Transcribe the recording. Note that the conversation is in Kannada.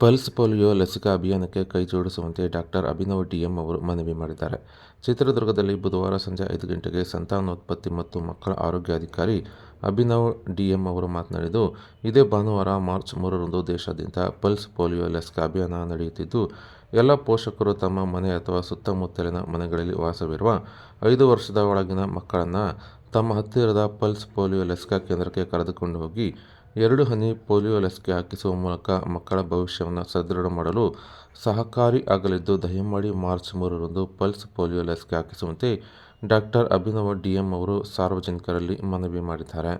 ಪಲ್ಸ್ ಪೋಲಿಯೋ ಲಸಿಕಾ ಅಭಿಯಾನಕ್ಕೆ ಕೈಜೋಡಿಸುವಂತೆ ಡಾಕ್ಟರ್ ಅಭಿನವ್ ಡಿಎಂ ಅವರು ಮನವಿ ಮಾಡಿದ್ದಾರೆ. ಚಿತ್ರದುರ್ಗದಲ್ಲಿ ಬುಧವಾರ ಸಂಜೆ ಐದು ಗಂಟೆಗೆ ಸಂತಾನೋತ್ಪತ್ತಿ ಮತ್ತು ಮಕ್ಕಳ ಆರೋಗ್ಯಾಧಿಕಾರಿ ಅಭಿನವ್ ಡಿಎಂ ಅವರು ಮಾತನಾಡಿದ್ದು, ಇದೇ ಭಾನುವಾರ ಮಾರ್ಚ್ ಮೂರರಂದು ದೇಶಾದ್ಯಂತ ಪಲ್ಸ್ ಪೋಲಿಯೋ ಲಸಿಕಾ ಅಭಿಯಾನ ನಡೆಯುತ್ತಿದ್ದು, ಎಲ್ಲ ಪೋಷಕರು ತಮ್ಮ ಮನೆ ಅಥವಾ ಸುತ್ತಮುತ್ತಲಿನ ಮನೆಗಳಲ್ಲಿ ವಾಸವಿರುವ ಐದು ವರ್ಷದ ಒಳಗಿನ ಮಕ್ಕಳನ್ನು ತಮ್ಮ ಹತ್ತಿರದ ಪಲ್ಸ್ ಪೋಲಿಯೋ ಲಸಿಕಾ ಕೇಂದ್ರಕ್ಕೆ ಕರೆದುಕೊಂಡು ಹೋಗಿ ಎರಡು ಹನಿ ಪೋಲಿಯೋ ಲಸಿಕೆ ಹಾಕಿಸುವ ಮೂಲಕ ಮಕ್ಕಳ ಭವಿಷ್ಯವನ್ನು ಸದೃಢ ಮಾಡಲು ಸಹಕಾರಿ ಆಗಲಿದ್ದು ದಯಮಾಡಿ ಮಾರ್ಚ್ ಮೂರರಂದು ಪಲ್ಸ್ ಪೋಲಿಯೋ ಲಸಿಕೆ ಹಾಕಿಸುವಂತೆ ಡಾಕ್ಟರ್ ಅಭಿನವ ಡಿಎಂ ಅವರು ಸಾರ್ವಜನಿಕರಲ್ಲಿ ಮನವಿ ಮಾಡಿದ್ದಾರೆ.